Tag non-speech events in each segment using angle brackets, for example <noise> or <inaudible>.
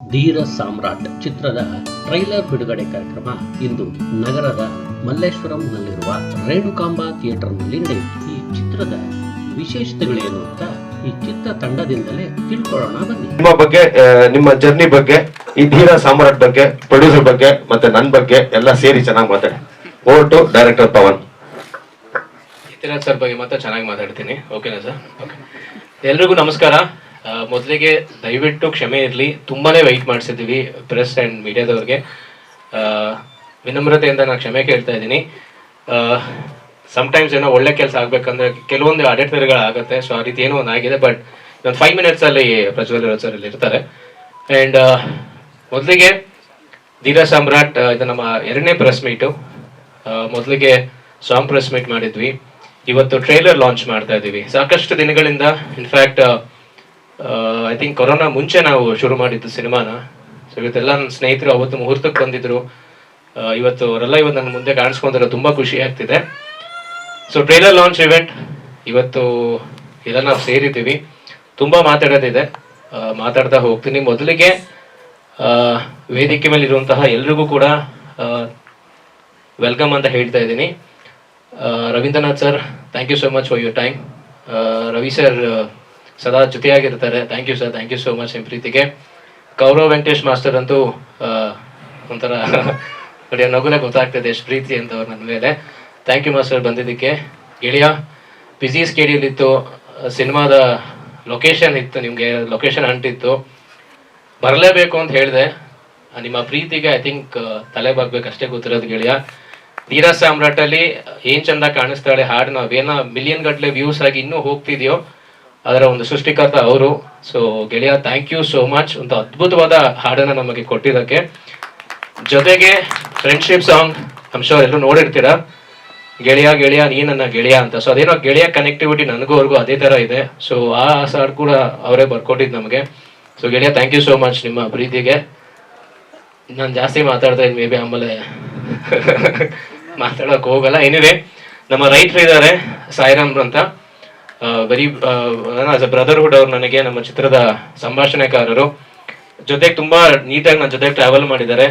ಧೀರ ಸಾಮ್ರಾಟ್ ಚಿತ್ರದ ಟ್ರೈಲರ್ ಬಿಡುಗಡೆ ಕಾರ್ಯಕ್ರಮ ಇಂದು ನಗರದ ಮಲ್ಲೇಶ್ವರಂನಲ್ಲಿರುವ ರೇಣುಕಾಂಬಾ ಥಿಯೇಟರ್ನಲ್ಲಿ ನಡೆಯಿತು ಈ ಚಿತ್ರದ ವಿಶೇಷತೆಗಳೇನು ಅಂತ ಈ ಚಿತ್ರ ತಂಡದಿಂದಲೇ ತಿಳ್ಕೊಳ್ಳೋಣ ಬನ್ನಿ. ನಿಮ್ಮ ಬಗ್ಗೆ ನಿಮ್ಮ ಜರ್ನಿ ಬಗ್ಗೆ ಈ ಧೀರ ಸಾಮ್ರಾಟ್ ಬಗ್ಗೆ ಪ್ರೊಡ್ಯೂಸರ್ ಬಗ್ಗೆ ಮತ್ತೆ ನನ್ನ ಬಗ್ಗೆ ಎಲ್ಲ ಸೇರಿ ಚೆನ್ನಾಗಿ ಮಾತಾಡಿ. Over to director Pavan. Sir ಬಗ್ಗೆ ಮಾತ್ರ ಚೆನ್ನಾಗಿ ಮಾತಾಡ್ತೀನಿ. ಓಕೆನಾ ಸರ್? ಓಕೆ ಎಲ್ರಿಗೂ ನಮಸ್ಕಾರ. ಮೊದಲಿಗೆ ದಯವಿಟ್ಟು ಕ್ಷಮೆ ಇರಲಿ. ತುಂಬಾನೇ ವೆಯ್ಟ್ ಮಾಡಿಸಿದ್ದೀವಿ ಪ್ರೆಸ್ ಆ್ಯಂಡ್ ಮೀಡಿಯಾದವ್ರಿಗೆ ವಿನಮ್ರತೆಯಿಂದ ನಾನು ಕ್ಷಮೆ ಕೇಳ್ತಾ ಇದ್ದೀನಿ. ಸಮ್ಟೈಮ್ಸ್ ಏನೋ ಒಳ್ಳೆ ಕೆಲಸ ಆಗಬೇಕಂದ್ರೆ ಕೆಲವೊಂದು ಆಗುತ್ತೆ ಸೊ ಆ ರೀತಿ ಏನೋ ಒಂದು ಆಗಿದೆ ಬಟ್ ಒಂದು ಫೈವ್ ಮಿನಿಟ್ಸಲ್ಲಿ ಪ್ರಜ್ವಲ್ ಸರ್ ಇಲ್ಲಿ ಇರ್ತಾರೆ. ಆ್ಯಂಡ್ ಮೊದಲಿಗೆ ಧೀರ ಸಾಮ್ರಾಟ್ ಇದು ನಮ್ಮ ಎರಡನೇ ಪ್ರೆಸ್ ಮೀಟು ಮೊದಲಿಗೆ ಸಾಂಗ್ ಪ್ರೆಸ್ ಮೀಟ್ ಮಾಡಿದ್ವಿ. ಇವತ್ತು ಟ್ರೈಲರ್ ಲಾಂಚ್ ಮಾಡ್ತಾ ಇದ್ದೀವಿ. ಸಾಕಷ್ಟು ದಿನಗಳಿಂದ ಇನ್ಫ್ಯಾಕ್ಟ್ ಐ ಥಿಂಕ್ ಕೊರೋನಾ ಮುಂಚೆ ನಾವು ಶುರು ಮಾಡಿದ್ದು ಸಿನಿಮಾನ. ಸೊ ಇವತ್ತೆಲ್ಲ ನನ್ನ ಸ್ನೇಹಿತರು ಅವತ್ತು ಮುಹೂರ್ತಕ್ಕೆ ಬಂದಿದ್ರು. ಇವತ್ತು ಅವರೆಲ್ಲ ಇವತ್ತು ನನ್ನ ಮುಂದೆ ಕಾಣಿಸ್ಕೊಂಡ್ರೆ ತುಂಬ ಖುಷಿ ಆಗ್ತಿದೆ. ಸೊ ಟ್ರೈಲರ್ ಲಾಂಚ್ ಇವೆಂಟ್ ಇವತ್ತು ಎಲ್ಲ ನಾವು ಸೇರಿದ್ದೀವಿ. ತುಂಬ ಮಾತಾಡೋದಿದೆ. ಮಾತಾಡ್ತಾ ಹೋಗ್ತೀನಿ. ಮೊದಲಿಗೆ ವೇದಿಕೆ ಮೇಲೆ ಇರುವಂತಹ ಎಲ್ರಿಗೂ ಕೂಡ ವೆಲ್ಕಮ್ ಅಂತ ಹೇಳ್ತಾ ಇದ್ದೀನಿ. Ravindranath sir thank you so much for your time Ravi sir ಸದಾ ಜೊತೆಯಾಗಿರ್ತಾರೆ thank you sir thank you so much ನಿಮ್ಮ ಪ್ರೀತಿಗೆ. ಗೌರವ್ ವೆಂಕಟೇಶ್ ಮಾಸ್ಟರ್ ಅಂತೂ ಒಂಥರ ನೋಡಿ ನಗುನೇ ಗೊತ್ತಾಗ್ತದೆ ಎಷ್ಟು ಪ್ರೀತಿ ಅಂತ ಅವ್ರು ನನ್ನ ಮೇಲೆ. ಥ್ಯಾಂಕ್ ಯು ಮಾಸ್ಟರ್ ಬಂದಿದ್ದಕ್ಕೆ. ಗೆಳೆಯ ಬಿಸಿ ಸ್ಕೇಡಿಯಲ್ಲಿತ್ತು ಸಿನಿಮಾದ ಲೊಕೇಶನ್ ಇತ್ತು, ನಿಮಗೆ ಲೊಕೇಶನ್ ಅಂಟಿತ್ತು ಬರಲೇಬೇಕು ಅಂತ ಹೇಳಿದೆ. ನಿಮ್ಮ ಪ್ರೀತಿಗೆ ಐ ಥಿಂಕ್ ತಲೆ ಬಾಗ್ಬೇಕು ಅಷ್ಟೇ ಗೊತ್ತಿರೋದು ಗೆಳೆಯ. ನೀರ ಸಾಮ್ರಾಟಲ್ಲಿ ಏನ್ ಚಂದ ಕಾಣಿಸ್ತಾಳೆ ಹಾಡು, ನಾವೇನ ಮಿಲಿಯನ್ ಗಟ್ಟಲೆ ವ್ಯೂಸ್ ಆಗಿ ಇನ್ನೂ ಹೋಗ್ತಿದ್ಯೋ ಅದರ ಒಂದು ಸೃಷ್ಟಿಕರ್ತ ಅವರು. ಸೊ ಗೆಳೆಯ ಥ್ಯಾಂಕ್ ಯು ಸೋ ಮಚ್ ಒಂದು ಅದ್ಭುತವಾದ ಹಾಡನ್ನು ನಮಗೆ ಕೊಟ್ಟಿದ್ದಕ್ಕೆ. ಜೊತೆಗೆ ಫ್ರೆಂಡ್ಶಿಪ್ ಸಾಂಗ್ ಶೋರ್ ಎಲ್ಲರೂ ನೋಡಿರ್ತೀರಾ. ಗೆಳೆಯ ಗೆಳೆಯ, ನೀ ನನ್ನ ಗೆಳೆಯ ಅಂತ. ಸೊ ಅದೇನೋ ಗೆಳೆಯ ಕನೆಕ್ಟಿವಿಟಿ ನನಗೂ ಅವ್ರಿಗೂ ಅದೇ ಥರ ಇದೆ. ಸೊ ಆ ಸಾಡ್ ಕೂಡ ಅವರೇ ಬರ್ಕೊಟ್ಟಿದ್ದು ನಮಗೆ. ಸೊ ಗೆಳೆಯ ಥ್ಯಾಂಕ್ ಯು ಸೋ ಮಚ್ ನಿಮ್ಮ ಪ್ರೀತಿಗೆ ನಾನು ಜಾಸ್ತಿ ಮಾತಾಡ್ತಾ ಇದ್ದೀನಿ ಮೇ ಬಿ ಆಮೇಲೆ <laughs> ಮಾತಾಡೋಕೆ ಹೋಗಲ್ಲ. ಏನಿದೆ ನಮ್ಮ ರೈಟ್ರ್ ಇದ್ದಾರೆ ಸಾಯಿರಾಮ್ ಅಂತ. ವೆರಿ ಆಸ್ ಅ ಬ್ರದರ್ಹುಡ್ ಅವ್ರು ನನಗೆ, ನಮ್ಮ ಚಿತ್ರದ ಸಂಭಾಷಣೆಕಾರರು. ಜೊತೆಗೆ ತುಂಬಾ ನೀಟಾಗಿ ನನ್ನ ಜೊತೆ ಟ್ರಾವೆಲ್ ಮಾಡಿದ್ದಾರೆ.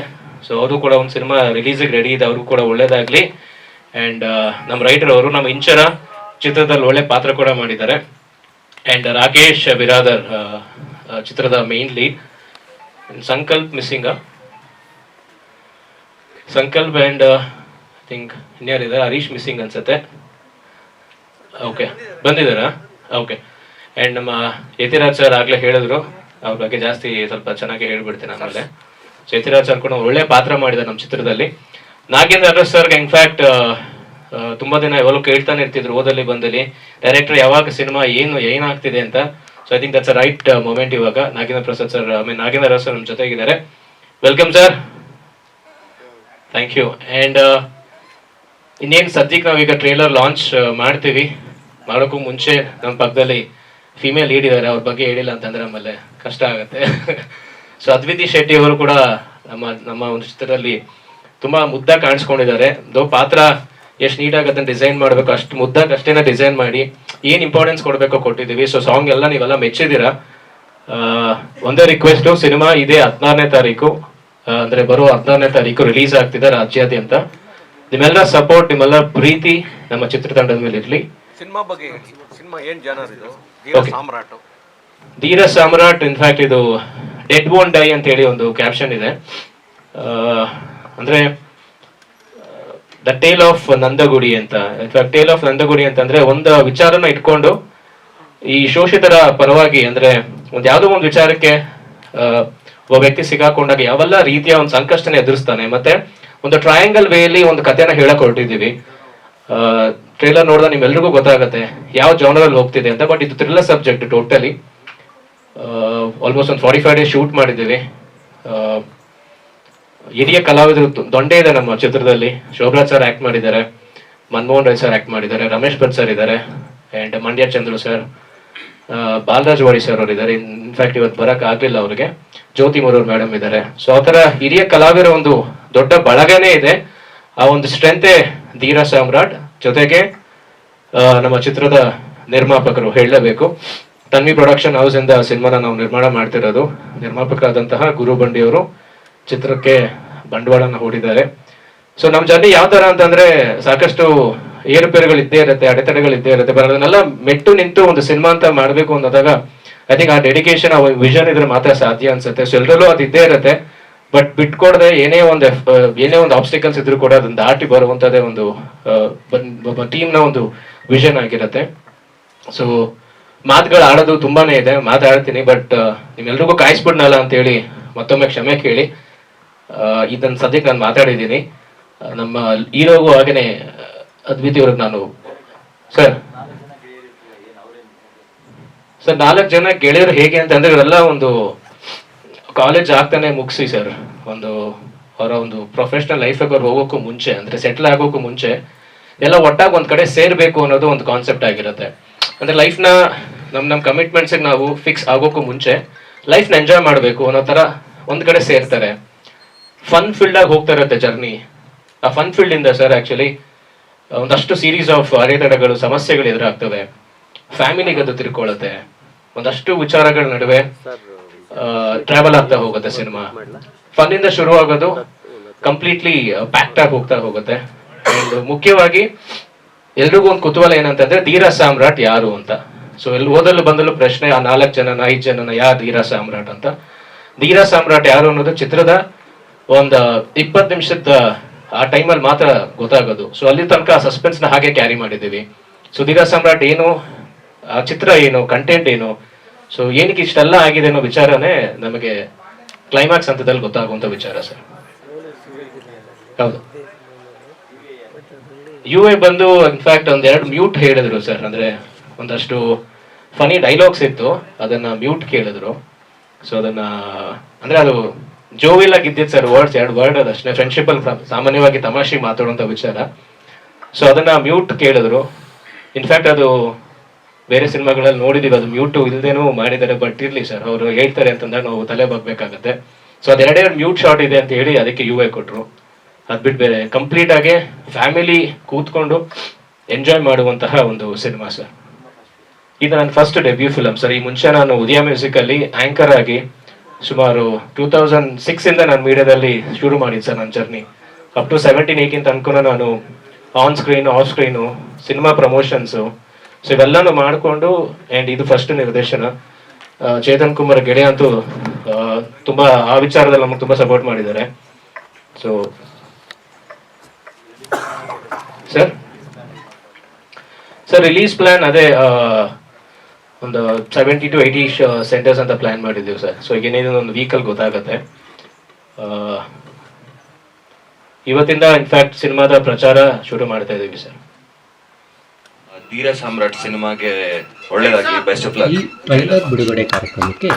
ಸೊ ಅವರು ಕೂಡ ಒಂದು ಸಿನಿಮಾ ರಿಲೀಸಿಗೆ ರೆಡಿ ಇದೆ. ಅವ್ರಿಗೂ ಕೂಡ ಒಳ್ಳೇದಾಗ್ಲಿ. ಅಂಡ್ ನಮ್ಮ ರೈಟರ್ ಅವರು, ನಮ್ಮ ಇಂಚರ ಚಿತ್ರದಲ್ಲಿ ಒಳ್ಳೆ ಪಾತ್ರ ಕೂಡ ಮಾಡಿದ್ದಾರೆ. ಅಂಡ್ ರಾಕೇಶ್ ಬಿರಾದರ್ ಚಿತ್ರದ main lead Sankalp missing Sankalp and I think ಇನ್ಯಾರಿದ್ದಾರೆ? Harish missing ಅನ್ಸುತ್ತೆ. ಓಕೆ ಬಂದಿದ್ದಾರಾ? ಓಕೆ ಆ್ಯಂಡ್ ನಮ್ಮ ಯತಿರಾಜ್ ಸರ್ ಆಗಲೇ ಹೇಳಿದ್ರು. ಅವ್ರ ಬಗ್ಗೆ ಜಾಸ್ತಿ ಸ್ವಲ್ಪ ಚೆನ್ನಾಗಿ ಹೇಳ್ಬಿಡ್ತೀನಿ ಆಮೇಲೆ. ಸೊ ಯತಿರಾಜ್ ಸರ್ ಕೂಡ ಒಳ್ಳೆ ಪಾತ್ರ ಮಾಡಿದ್ದಾರೆ ನಮ್ಮ ಚಿತ್ರದಲ್ಲಿ. ನಾಗೇಂದ್ರ ಅರಸ್ ಸರ್ಗೆ ಇನ್ಫ್ಯಾಕ್ಟ್ ತುಂಬಾ ದಿನ ಯಾವಾಗಲೂ ಕೇಳ್ತಾನೆ ಇರ್ತಿದ್ರು ಓದಲ್ಲಿ ಬಂದಲ್ಲಿ. ಡೈರೆಕ್ಟರ್ ಯಾವಾಗ ಸಿನಿಮಾ ಏನು, ಏನಾಗ್ತಿದೆ ಅಂತ. So I think that's a right moment ಇವಾಗ. Nagendra Prasad sir I mean Nagendra Aras sir ನಮ್ಮ ಜೊತೆಗಿದ್ದಾರೆ. Welcome sir thank you and ಇನ್ನೇನು ಸದ್ಯಕ್ಕೆ ನಾವೀಗ ಟ್ರೇಲರ್ ಲಾಂಚ್ ಮಾಡ್ತೀವಿ. ಮಾಡೋಕ್ಕೂ ಮುಂಚೆ ನಮ್ಮ ಪಕ್ಕದಲ್ಲಿ ಫಿಮೇಲ್ ಲೀಡ್ ಇದ್ದಾರೆ. ಅವ್ರ ಬಗ್ಗೆ ಹೇಳಿಲ್ಲ ಅಂತಂದ್ರೆ ಆಮೇಲೆ ಕಷ್ಟ ಆಗುತ್ತೆ. ಸೊ <laughs> ಅದ್ವಿತಿ ಶೆಟ್ಟಿ ಅವರು ಕೂಡ ನಮ್ಮ ನಮ್ಮ ಒಂದು ಚಿತ್ರದಲ್ಲಿ ತುಂಬಾ ಮುದ್ದ ಕಾಣಿಸ್ಕೊಂಡಿದ್ದಾರೆ. ದೋ ಪಾತ್ರ ಎಷ್ಟು ನೀಟಾಗಿ ಅದನ್ನ ಡಿಸೈನ್ ಮಾಡಬೇಕು, ಅಷ್ಟು ಮುದ್ದಾಗಿ ಅಷ್ಟೇನ ಡಿಸೈನ್ ಮಾಡಿ ಏನ್ ಇಂಪಾರ್ಟೆನ್ಸ್ ಕೊಡಬೇಕು ಕೊಟ್ಟಿದ್ದೀವಿ. ಸೊ ಸಾಂಗ್ ಎಲ್ಲ ನೀವೆಲ್ಲ ಮೆಚ್ಚಿದ್ದೀರಾ? ಒಂದೇ ರಿಕ್ವೆಸ್ಟು ಸಿನಿಮಾ ಇದೆ ಹದಿನಾರನೇ ತಾರೀಕು. ಅಂದರೆ ಬರುವ ಹದಿನಾರನೇ ತಾರೀಕು ರಿಲೀಸ್ ಆಗ್ತಿದೆ ರಾಜ್ಯಾದ್ಯಂತ. ನಿಮ್ಮೆಲ್ಲರ ಸಪೋರ್ಟ್ ನಿಮ್ಮೆಲ್ಲರ ಪ್ರೀತಿ ನಮ್ಮ ಚಿತ್ರತಂಡದ ಮೇಲೆ ಇರಲಿ ಸಿನಿಮಾ ಬಗ್ಗೆ ಹೇಳಿ. ಸಿನಿಮಾ ಏನ್ ಜನರ್ ಇದು? Dheera Okay. Samrat. Dheera Samrat in fact ಇದು ಡೆಡ್ ಬೋನ್ ಡೈ ಅಂತ ಹೇಳಿ ಒಂದು ಕ್ಯಾಪ್ಷನ್ ಇದೆ. ಆ, ಅಂದ್ರೆ ದ ಟೇಲ್ ಆಫ್ ನಂದಗುಡಿ ಅಂತ. ಇನ್ಫ್ಯಾಕ್ಟ್ ಟೇಲ್ ಆಫ್ ನಂದಗುಡಿ ಅಂತಂದ್ರೆ ಒಂದು ವಿಚಾರನ ಇಟ್ಕೊಂಡು ಈ ಶೋಷಿತರ ಪರವಾಗಿ ಅಂದ್ರೆ ಒಂದ್ ಯಾವುದೋ ಒಂದು ವಿಚಾರಕ್ಕೆ ಆ, ಒಬ್ಬ ವ್ಯಕ್ತಿ ಸಿಗಾಕೊಂಡಾಗ ಯಾವೆಲ್ಲ ರೀತಿಯ ಒಂದು ಸಂಕಷ್ಟನ ಎದುರಿಸ್ತಾನೆ. ಮತ್ತೆ ಒಂದು ಟ್ರಯಾಂಗಲ್ ವೇಲಿ ಒಂದು ಕಥೆನ ಹೇಳಕ್ ಹೊರಟಿದೀವಿ ಟ್ರೇಲರ್ ನೋಡಿದ್ರೆ ನಿಮ್ಮೆಲ್ರಿಗೂ ಗೊತ್ತಾಗುತ್ತೆ ಯಾವ ಜಾನರಲ್ಲಿ ಹೋಗ್ತಿದೆ ಅಂತ ಬಟ್ ಇದು ಥ್ರಿಲ್ಲರ್ ಸಬ್ಜೆಕ್ಟ್ ಟೋಟಲಿ ಆಲ್ಮೋಸ್ಟ್ ಒಂದು ಫಾರ್ಟಿ ಫೈವ್ ಡೇಸ್ ಶೂಟ್ ಮಾಡಿದ್ದೀವಿ ಹಿರಿಯ ಕಲಾವಿದರು ದೊಂಡೆ ಇದೆ ನಮ್ಮ ಚಿತ್ರದಲ್ಲಿ. ಶೋಭರಾಜ್ ಸರ್ ಆಕ್ಟ್ ಮಾಡಿದ್ದಾರೆ, ಮನಮೋಹನ್ ರಾಯ್ ಸರ್ ಆಕ್ಟ್ ಮಾಡಿದ್ದಾರೆ, ರಮೇಶ್ ಭಟ್ ಸರ್ ಇದ್ದಾರೆ and Mandya Chandru sir Balaraj Vari sir ಅವರು ಇದ್ದಾರೆ. ಇನ್ಫ್ಯಾಕ್ಟ್ ಇವತ್ತು ಬರಕ್ ಆಗಲಿಲ್ಲ ಅವ್ರಿಗೆ. ಜ್ಯೋತಿ ಮುರೂರ್ ಮೇಡಮ್ ಇದ್ದಾರೆ. ಸೊ ಆ ಥರ ಹಿರಿಯ ಕಲಾವಿದರ ಒಂದು ದೊಡ್ಡ ಬಳಗನೇ ಇದೆ. ಆ ಒಂದು ಸ್ಟ್ರೆಂತೆ ಧೀರ ಸಾಮ್ರಾಟ್. ಜೊತೆಗೆ ನಮ್ಮ ಚಿತ್ರದ ನಿರ್ಮಾಪಕರು ಹೇಳಲೇಬೇಕು ತನ್ವಿ ಪ್ರೊಡಕ್ಷನ್ ಹೌಸ್ ಇಂದ ಸಿನಿಮಾನ ನಾವು ನಿರ್ಮಾಣ ಮಾಡ್ತಿರೋದು. ನಿರ್ಮಾಪಕರಾದಂತಹ ಗುರು ಬಂಡಿಯವರು ಚಿತ್ರಕ್ಕೆ ಬಂಡವಾಳನ ಹೂಡಿದ್ದಾರೆ. ಸೊ ನಮ್ಮ ಜರ್ನಿ ಯಾವ ತರ ಅಂತಂದ್ರೆ ಸಾಕಷ್ಟು ಏರುಪೇರುಗಳು ಇದ್ದೇ ಇರುತ್ತೆ, ಅಡೆತಡೆಗಳು ಇದ್ದೇ ಇರುತ್ತೆ. ಬಟ್ ಅದನ್ನೆಲ್ಲ ಮೆಟ್ಟು ನಿಂತು ಒಂದು ಸಿನಿಮಾ ಅಂತ ಮಾಡಬೇಕು ಅನ್ನೋದಾಗ ಐ ಥಿಂಕ್ ಆ ಡೆಡಿಕೇಶನ್ ಆ ವಿಷನ್ ಇದ್ರೆ ಮಾತ್ರ ಸಾಧ್ಯ ಅನ್ಸುತ್ತೆ. ಸೊ ಎಲ್ಲರಲ್ಲೂ ಅದು ಇದ್ದೇ ಇರುತ್ತೆ. ಬಟ್ ಬಿಟ್ಕೊಡದೆ ಏನೇ ಒಂದು ಏನೇ ಒಂದು ಆಬ್ಸ್ಟಿಕಲ್ಸ್ ಇದ್ರೂ ಕೂಡ ಅದನ್ನ ದಾಟಿ ಬರುವಂತದೇ ಒಂದು ಟೀಮ್ನ ಒಂದು ವಿಷನ್ ಆಗಿರತ್ತೆ. ಸೊ ಮಾತುಗಳು ಆಡೋದು ತುಂಬಾನೇ ಇದೆ. ಮಾತಾಡ್ತೀನಿ ಬಟ್ ನಿಮ್ಮೆಲ್ರಿಗೂ ಕಾಯಿಸ್ಬಿಡ್ನಲ್ಲ ಅಂತೇಳಿ ಮತ್ತೊಮ್ಮೆ ಕ್ಷಮೆ ಕೇಳಿ. ಇದನ್ನ ಸದ್ಯಕ್ಕೆ ನಾನು ಮಾತಾಡಿದ್ದೀನಿ. ನಮ್ಮ ಹೀರೋಗೂ ಹಾಗೇನೆ, ಅದ್ವಿತಿ ನಾನು, ಸರ್. ಸರ್, ನಾಲ್ಕು ಜನ ಗೆಳೆಯರು ಹೇಗೆ ಅಂತಂದ್ರೆ ಇವರೆಲ್ಲ ಒಂದು ಕಾಲೇಜ್ ಆಗ್ತಾನೆ ಮುಗಿಸಿ ಸರ್ ಒಂದು ಅವರ ಒಂದು ಪ್ರೊಫೆಷನಲ್ ಲೈಫಿಗೆ ಅವ್ರು ಹೋಗೋಕ್ಕೂ ಮುಂಚೆ, ಅಂದರೆ ಸೆಟ್ಲ್ ಆಗೋಕ್ಕೂ ಮುಂಚೆ ಎಲ್ಲ ಒಟ್ಟಾಗಿ ಒಂದು ಕಡೆ ಸೇರಬೇಕು ಅನ್ನೋದು ಒಂದು ಕಾನ್ಸೆಪ್ಟ್ ಆಗಿರುತ್ತೆ. ಅಂದರೆ ಲೈಫ್ನ ನಮ್ಮ ನಮ್ಮ ಕಮಿಟ್ಮೆಂಟ್ಸಿಗೆ ನಾವು ಫಿಕ್ಸ್ ಆಗೋಕ್ಕೂ ಮುಂಚೆ ಲೈಫ್ನ ಎಂಜಾಯ್ ಮಾಡಬೇಕು ಅನ್ನೋ ಥರ ಒಂದು ಕಡೆ ಸೇರ್ತಾರೆ. ಫನ್ ಫೀಲ್ಡಾಗಿ ಹೋಗ್ತಾ ಇರುತ್ತೆ ಜರ್ನಿ ಆ ಫನ್ ಫೀಲ್ಡಿಂದ ಸರ್ ಆಕ್ಚುಲಿ ಒಂದಷ್ಟು ಸೀರೀಸ್ ಆಫ್ ಅಡೆತಡೆಗಳು, ಸಮಸ್ಯೆಗಳು ಎದುರಾಗ್ತವೆ. ಫ್ಯಾಮಿಲಿಗೆ ಅದು ತಿರ್ಕೊಳ್ಳುತ್ತೆ. ಒಂದಷ್ಟು ವಿಚಾರಗಳ ನಡುವೆ ಟ್ರಾವೆಲ್ ಆಗ್ತಾ ಹೋಗುತ್ತೆ ಸಿನಿಮಾ. ಫನ್ ಇಂದ ಶುರು ಆಗೋದು ಕಂಪ್ಲೀಟ್ಲಿ ಪ್ಯಾಕ್ಟ್ ಆಗಿ ಹೋಗ್ತಾ ಹೋಗುತ್ತೆ. ಮುಖ್ಯವಾಗಿ ಎಲ್ರಿಗೂ ಒಂದು ಕುತೂಹಲ ಏನಂತಂದ್ರೆ ಧೀರ ಸಾಮ್ರಾಟ್ ಯಾರು ಅಂತ. ಸೊ ಎಲ್ಲಿ ಓದಲು ಬಂದಲು ಪ್ರಶ್ನೆ, ಆ ನಾಲ್ಕು ಜನನ, ಐದು ಜನನ ಯಾ ಧೀರ ಸಾಮ್ರಾಟ್ ಅಂತ. ಧೀರ ಸಾಮ್ರಾಟ್ ಯಾರು ಅನ್ನೋದು ಚಿತ್ರದ ಒಂದು ಇಪ್ಪತ್ತು ನಿಮಿಷದ, ಆ ಟೈಮಲ್ಲಿ ಮಾತ್ರ ಗೊತ್ತಾಗೋದು. ಸೊ ಅಲ್ಲಿ ತನಕ ಆ ಸಸ್ಪೆನ್ಸ್ನ ಹಾಗೆ ಕ್ಯಾರಿ ಮಾಡಿದ್ದೀವಿ. ಸೊ ಧೀರ ಸಾಮ್ರಾಟ್ ಏನು, ಆ ಚಿತ್ರ ಏನು ಕಂಟೆಂಟ್ ಏನು ಸೊ ಏನಕ್ಕೆ ಇಷ್ಟೆಲ್ಲ ಆಗಿದೆ ಅನ್ನೋ ವಿಚಾರನೇ ನಮಗೆ ಕ್ಲೈಮ್ಯಾಕ್ಸ್ ಹಂತದಲ್ಲಿ ಗೊತ್ತಾಗುವಂತ ವಿಚಾರ ಸರ್. ಹೌದು. ಯು ಎ ಬಂದು ಇನ್ಫ್ಯಾಕ್ಟ್ ಒಂದ್ ಎರಡು ಮ್ಯೂಟ್ ಹೇಳಿದ್ರು ಸರ್. ಅಂದ್ರೆ ಒಂದಷ್ಟು ಫನಿ ಡೈಲಾಗ್ಸ್ ಇತ್ತು. ಅದನ್ನ ಮ್ಯೂಟ್ ಕೇಳಿದ್ರು. ಸೊ ಅದನ್ನ, ಅಂದ್ರೆ ಅದು ಜೋವಿಲ್ ಸರ್ ವರ್ಡ್ಸ್ ಎರಡು ವರ್ಡ್ ಅದಷ್ಟೇ ಫ್ರೆಂಡ್ಶಿಪ್ ಅಲ್ಲಿ ಸಾಮಾನ್ಯವಾಗಿ ತಮಾಷೆ ಮಾತಾಡುವಂತ ವಿಚಾರ. ಸೊ ಅದನ್ನ ಮ್ಯೂಟ್ ಕೇಳಿದ್ರು. ಇನ್ಫ್ಯಾಕ್ಟ್ ಅದು ಬೇರೆ ಸಿನಿಮಾಗಳಲ್ಲಿ ನೋಡಿದೀವಿ, ಅದು ಮ್ಯೂಟು ಇಲ್ದೇನೂ ಮಾಡಿದ್ದಾರೆ ಬಟ್ ಇರ್ಲಿ ಸರ್ ಅವರು ಹೇಳ್ತಾರೆ ಅಂತಂದಾಗ ನಾವು ತಲೆ ಬಗ್ಬೇಕಾಗತ್ತೆ. ಸೊ ಅದು ಎರಡೆರಡು ಮ್ಯೂಟ್ ಶಾಟ್ ಇದೆ ಅಂತ ಹೇಳಿ ಅದಕ್ಕೆ ಯು ಎ ಕೊಟ್ಟರು ಅದು ಬಿಟ್ಟು ಬೇರೆ ಕಂಪ್ಲೀಟ್ ಆಗಿ ಫ್ಯಾಮಿಲಿ ಕೂತ್ಕೊಂಡು ಎಂಜಾಯ್ ಮಾಡುವಂತಹ ಒಂದು ಸಿನಿಮಾ ಸರ್ ಇದು ನನ್ನ ಫಸ್ಟ್ ಡೆಬ್ಯೂ ಫಿಲಮ್ ಸರ್ ಈ ಮುಂಚೆ ನಾನು ಉದಯ ಮ್ಯೂಸಿಕ್ ಅಲ್ಲಿ ಆಂಕರ್ ಆಗಿ ಸುಮಾರು ಟೂ ತೌಸಂಡ್ ಸಿಕ್ಸ್ ಇಂದ ನಾನು ಮೀಡಿಯಾದಲ್ಲಿ ಶುರು ಮಾಡಿದ್ದು ಸರ್ ನನ್ನ journey up to seventeen eighteen ತನಕ ನಾನು on screen off screen cinema promotions so ಇವೆಲ್ಲಾನು ಮಾಡಿಕೊಂಡು ಆ್ಯಂಡ್ ಇದು ಫಸ್ಟ್ ನಿರ್ದೇಶನ. ಚೇತನ್ ಕುಮಾರ್ ಗೆಳೆಯ ಅಂತೂ ತುಂಬ, ಆ ವಿಚಾರದಲ್ಲಿ ನಮಗೆ ತುಂಬಾ ಸಪೋರ್ಟ್ ಮಾಡಿದ್ದಾರೆ. So sir sir release plan ಅದೇ ಒಂದು ಸೆವೆಂಟಿ ಟು ಏಯ್ಟಿ ಸೆಂಟರ್ಸ್ ಅಂತ ಪ್ಲಾನ್ ಮಾಡಿದ್ದೀವಿ ಸರ್ ಸೊ ಈಗ ಒಂದು ವೀಕಲ್ ಗೊತ್ತಾಗತ್ತೆ. ಇವತ್ತಿಂದ ಇನ್ಫ್ಯಾಕ್ಟ್ ಸಿನಿಮಾದ ಪ್ರಚಾರ ಶುರು ಮಾಡ್ತಾ ಇದ್ದೀವಿ ಸರ್ ಧೀರ ಸಾಮ್ರಾಟ್ ಸಿನಿಮಾಗೆ ಒಳ್ಳೆಯದಾಗಿ ಬೆಸ್ಟ್ ಆಫ್ ಲಕ್ ಈ ಟ್ರೈಲರ್ ಬಿಡುಗಡೆ ಕಾರ್ಯಕ್ರಮಕ್ಕೆ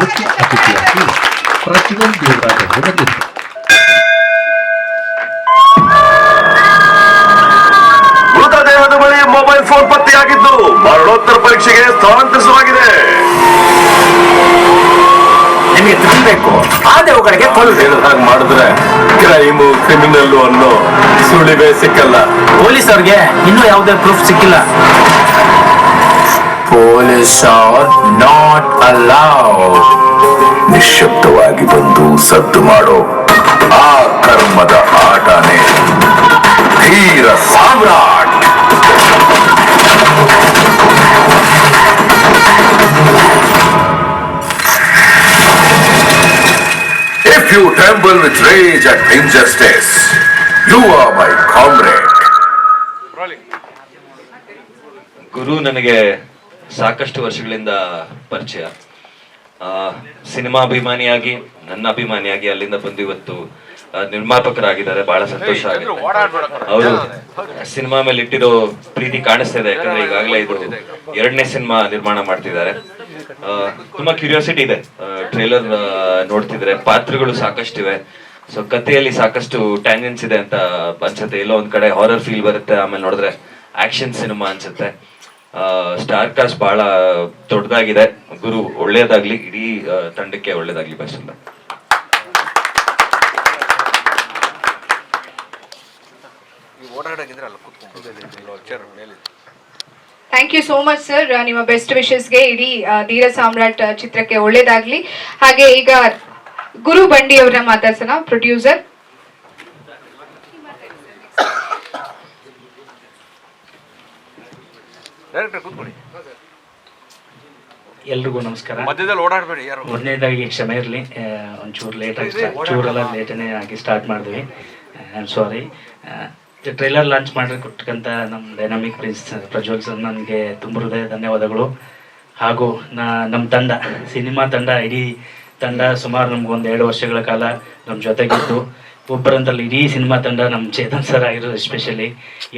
ಮುಖ್ಯ ಅತಿಥಿಯಾಗಿ ಪ್ರಜ್ವಲ್ ದೇವರಾಜ್ ಅವರು ಬಂದಿದ್ದರು. ಮೃತದೇಹದ ಬಳಿ ಮೊಬೈಲ್ ಫೋನ್ ಪತ್ತೆಯಾಗಿದ್ದು ಮರಣೋತ್ತರ ಪರೀಕ್ಷೆಗೆ ಸ್ಥಳಾಂತರಿಸಲಾಗಿದೆ ನಿಮಗೆ ತಿಳಿಬೇಕು ಆ ದೇವುಗಳಿಗೆ ಕೊಲ್ಲು ಹಾಗೆ ಮಾಡಿದ್ರೆ ಕ್ರೈಮು ಕ್ರಿಮಿನಲ್ ಅನ್ನೋ ಸುಳಿವೆ ಸಿಕ್ಕಲ್ಲ. ಪೊಲೀಸ್ ಅವ್ರಿಗೆ ಇನ್ನೂ ಯಾವುದೇ ಪ್ರೂಫ್ ಸಿಕ್ಕಿಲ್ಲ. Police are not allowed. ನಿಶ್ಶಬ್ದವಾಗಿ ಬಂದು ಸದ್ದು ಮಾಡೋ ಆ ಕರ್ಮದ ಆಟನೇ ಧೀರ ಸಾಮ್ರಾಟ್. You tremble with rage at injustice, you are my comrade. ಗುರು ನನಗೆ ಸಾಕಷ್ಟು ವರ್ಷಗಳಿಂದ ಪರಿಚಯ. ಆ, ಸಿನಿಮಾ ಅಭಿಮಾನಿಯಾಗಿ ನನ್ನ ಅಭಿಮಾನಿಯಾಗಿ ಅಲ್ಲಿಂದ ಬಂದು ಇವತ್ತು ನಿರ್ಮಾಪಕರಾಗಿದ್ದಾರೆ. ಬಹಳ ಸಂತೋಷ ಆಗಿದೆ ಅವರು ಸಿನಿಮಾ ಮೇಲೆ ಇಟ್ಟಿರೋ ಪ್ರೀತಿ ಕಾಣಿಸ್ತಾ ಇದೆ. ಯಾಕಂದ್ರೆ ಈಗಾಗಲೇ ಇದು ಎರಡನೇ ಸಿನಿಮಾ ನಿರ್ಮಾಣ ಮಾಡ್ತಿದ್ದಾರೆ. ತುಂಬಾ ಕ್ಯೂರಿಯಾಸಿಟಿ ಇದೆ. ಟ್ರೇಲರ್ ನೋಡ್ತಿದ್ರೆ ಪಾತ್ರಗಳು ಸಾಕಷ್ಟಿವೆ. ಸೊ ಕಥೆಯಲ್ಲಿ ಸಾಕಷ್ಟು ಟ್ಯಾಂಜೆನ್ಸ್ ಇದೆ ಅಂತ ಅನ್ಸುತ್ತೆ. ಎಲ್ಲೋ ಒಂದ್ ಕಡೆ ಹಾರರ್ ಫೀಲ್ ಬರುತ್ತೆ, ಆಮೇಲೆ ನೋಡಿದ್ರೆ ಆಕ್ಷನ್ ಸಿನಿಮಾ ಅನ್ಸುತ್ತೆ. ಸ್ಟಾರ್ ಕಾಸ್ಟ್ ಬಹಳ ದೊಡ್ಡದಾಗಿದೆ ಗುರು ಒಳ್ಳೇದಾಗ್ಲಿ, ಇಡೀ ತಂಡಕ್ಕೆ ಒಳ್ಳೇದಾಗ್ಲಿ ಬೆಸ್ಟ್ ಇಲ್ಲ ನೀವು ಓಡಾಡಂಗಿದ್ರೆ ಅಲ್ಲ ಕೂತ್ಕೊಂಡು ಚೇರ್ ಮೇಲೆ thank you so much sir ನಿಮ್ಮ ಬೆಸ್ಟ್ ವಿಶಸ್ಗೆ ಇಡೀ ಧೀರ ಸಾಮ್ರಾಟ್ ಚಿತ್ರಕ್ಕೆ ಒಳ್ಳೇದಾಗ್ಲಿ. ಹಾಗೆ ಈಗ ಗುರು ಬಂಡಿ ಅವರ ಮಾತಾಡ್ಸೋಣ ಪ್ರೊಡ್ಯೂಸರ್ ಡೈರೆಕ್ಟರ್ ಕೂತ್ಕೊಳ್ಳಿ. ಎಲ್ರಿಗೂ ನಮಸ್ಕಾರ. ಮಧ್ಯದಲ್ಲಿ ಓಡಾಡಬೇಡಿ ಯಾರು? ಮೊದಲನೇದಾಗಿ ಕ್ಷಮೆ ಇರಲಿ. ಒಂಚೂರು ಲೇಟ್ ಆಗಿ ಚೂರೆಲ್ಲ ಲೇಟನೇ ಆಗಿ ಸ್ಟಾರ್ಟ್ ಮಾಡಿದ್ವಿ. I am sorry trailer launch ಮಾಡಿ ಕೊಟ್ಟಕ್ಕಂಥ ನಮ್ಮ ಡೈನಾಮಿಕ್ ಪ್ರಿನ್ಸ್ ಪ್ರಜ್ವಲ್ ಸರ್, ನನಗೆ ತುಂಬ ಹೃದಯ ಧನ್ಯವಾದಗಳು. ಹಾಗೂ ನಮ್ಮ ತಂಡ, ಸಿನಿಮಾ ತಂಡ, ಇಡೀ ತಂಡ ಸುಮಾರು ನಮ್ಗೆ ಒಂದು ಎರಡು ವರ್ಷಗಳ ಕಾಲ ನಮ್ಮ ಜೊತೆಗಿದ್ದು. ಒಬ್ಬರಂತಲ್ಲಿ ಇಡೀ ಸಿನಿಮಾ ತಂಡ ನಮ್ಮ ಚೇತನ್ ಸರ್ ಆಗಿರೋದು ಎಸ್ಪೆಷಲಿ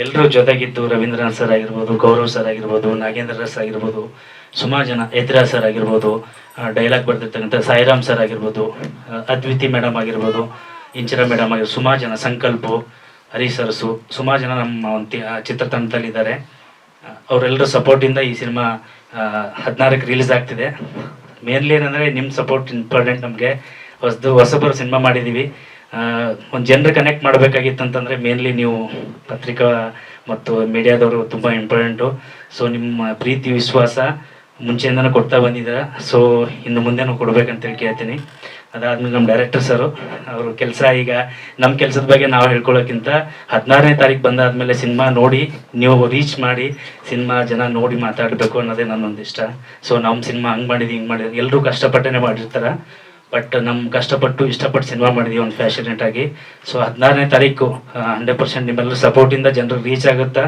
ಎಲ್ಲರೂ ಜೊತೆಗಿದ್ದು, ರವೀಂದ್ರನಾಥ್ ಸರ್ ಆಗಿರ್ಬೋದು, ಗೌರವ್ ಸರ್ ಆಗಿರ್ಬೋದು, ನಾಗೇಂದ್ರ ಸರ್ ಆಗಿರ್ಬೋದು ಸುಮಾರು ಜನ, ಯತ್ರಾ ಸರ್ ಆಗಿರ್ಬೋದು ಡೈಲಾಗ್ ಬರ್ತಿರ್ತಕ್ಕಂಥ ಸಾಯಿರಾಮ್ ಸರ್ ಆಗಿರ್ಬೋದು ಅದ್ವಿತಿ ಮೇಡಮ್ ಆಗಿರ್ಬೋದು, ಇಂಚಿರಾ ಮೇಡಮ್ ಆಗಿರ್ಬೋದು ಸುಮಾರು ಜನ, ಸಂಕಲ್ಪು ಹರೀಶ್ ಸರ್ಸು ಸುಮಾರು ಜನ ನಮ್ಮ ಒಂದು ಚಿತ್ರತಂಡದಲ್ಲಿದ್ದಾರೆ. ಅವರೆಲ್ಲರ ಸಪೋರ್ಟಿಂದ ಈ ಸಿನಿಮಾ ಹದಿನಾರಕ್ಕೆ ರಿಲೀಸ್ ಆಗ್ತಿದೆ. ಮೇನ್ಲಿ ಏನಂದರೆ ನಿಮ್ಮ ಸಪೋರ್ಟ್ ಇಂಪಾರ್ಟೆಂಟ್ ನಮಗೆ. ಹೊಸದು ಹೊಸಬರು ಸಿನಿಮಾ ಮಾಡಿದ್ದೀವಿ ಒಂದು ಜನರು ಕನೆಕ್ಟ್ ಮಾಡಬೇಕಾಗಿತ್ತು ಅಂತಂದರೆ ಮೇನ್ಲಿ ನೀವು ಪತ್ರಿಕಾ ಮತ್ತು ಮೀಡಿಯಾದವರು ತುಂಬ ಇಂಪಾರ್ಟೆಂಟು. ಸೊ, ನಿಮ್ಮ ಪ್ರೀತಿ, ವಿಶ್ವಾಸ ಮುಂಚೆಯಿಂದನೂ ಕೊಡ್ತಾ ಬಂದಿದ್ದೀರಾ. ಸೊ, ಇನ್ನು ಮುಂದೆನೂ ಕೊಡಬೇಕಂತೇಳಿ ಕೇಳ್ತೀನಿ. ಅದಾದ್ಮೇಲೆ ನಮ್ಮ ಡೈರೆಕ್ಟರ್ ಸರ್ ಅವರು ಕೆಲಸ ಈಗ ನಮ್ಮ ಕೆಲಸದ ಬಗ್ಗೆ ನಾವು ಹೇಳ್ಕೊಳ್ಳೋಕ್ಕಿಂತ ಹದಿನಾರನೇ ತಾರೀಕು ಬಂದಾದ್ಮೇಲೆ ಸಿನಿಮಾ ನೋಡಿ ನೀವು ರೀಚ್ ಮಾಡಿ ಸಿನಿಮಾ ಜನ ನೋಡಿ ಮಾತಾಡಬೇಕು ಅನ್ನೋದೇ ನನ್ನೊಂದು ಇಷ್ಟ ಸೊ ನಮ್ಮ ಸಿನಿಮಾ ಹಂಗೆ ಮಾಡಿದ್ವಿ ಹಿಂಗೆ ಮಾಡಿದ್ವಿ ಎಲ್ಲರೂ ಕಷ್ಟಪಟ್ಟೇ ಮಾಡಿರ್ತಾರೆ. ಬಟ್ ನಮ್ಮ ಕಷ್ಟಪಟ್ಟು ಇಷ್ಟಪಟ್ಟು ಸಿನಿಮಾ ಮಾಡಿದ್ವಿ ಒಂದು ಫ್ಯಾಷನೇಟ್ ಆಗಿ. ಸೊ ಹದಿನಾರನೇ ತಾರೀಕು ಹಂಡ್ರೆಡ್ ಪರ್ಸೆಂಟ್ ನಿಮ್ಮೆಲ್ಲರ ಸಪೋರ್ಟಿಂದ ಜನರು ರೀಚ್ ಆಗುತ್ತಾ?